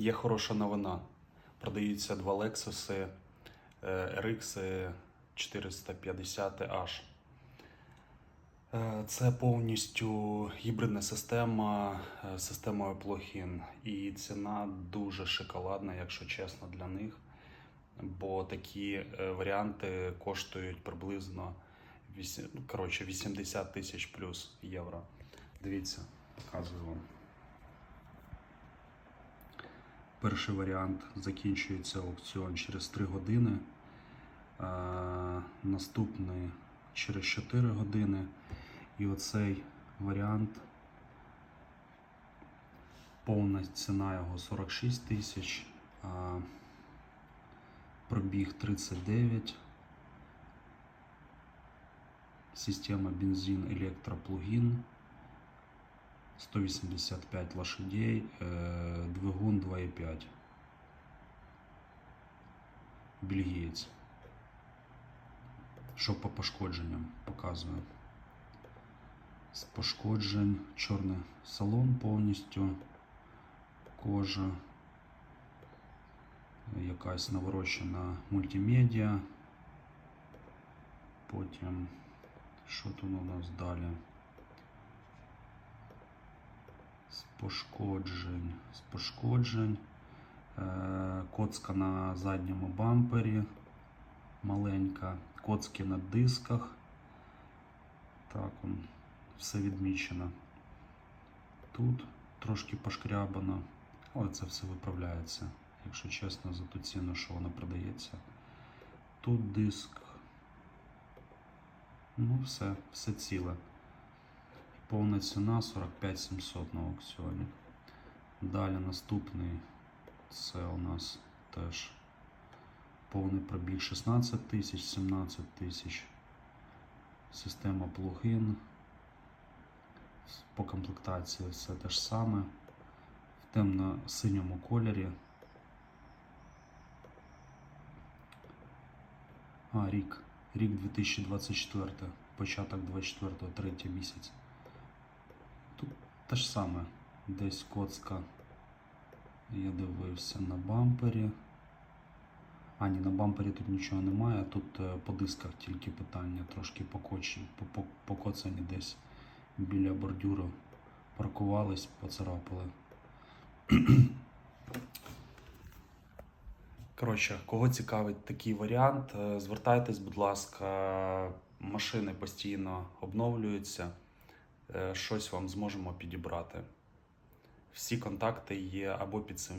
Є хороша новина. Продаються два Lexus е, RX 450H. Е, Це повністю гібридна система е, системою плug-in. І ціна дуже шоколадна, якщо чесно, для них. Бо такі варіанти коштують приблизно вісі- ну, коротше, 80 тисяч плюс євро. Дивіться, показую вам. Перший варіант закінчується аукціон через 3 години. Наступний через 4 години. І оцей варіант. Повна ціна його 46 тисяч. Пробіг 39. Система бензин електроплагін. 185 лошадей, е, двигун 2,5. Бельгієць. Що по пошкодженням показую. З пошкоджень чорний салон повністю, кожа, якась наворочена мультимедіа. Потім, що тут у нас далі? З пошкоджень, з пошкоджень. Е, коцка на задньому бампері маленька, коцки на дисках. Так, он, все відмічено. Тут трошки пошкрябано, але це все виправляється, якщо чесно, за ту ціну, що вона продається. Тут диск. Ну, все, все ціле. Повна ціна 45 700 на аукціоні. Далі наступний це у нас теж повний пробіг 16 тисяч, 17 тисяч. Система плагін. По комплектації все те ж саме. В темно-синьому кольорі. А, рік. Рік 2024, початок 24, третій місяць. Те ж саме. Десь коцка. Я дивився на бампері. А, ні, на бампері тут нічого немає. Тут е, по дисках тільки питання, трошки покоцані десь біля бордюру. Паркувались, поцарапали. Коротше, кого цікавить такий варіант, е, звертайтесь, будь ласка, машини постійно обновлюються. Е, Щось вам зможемо підібрати. Всі контакти є або під цим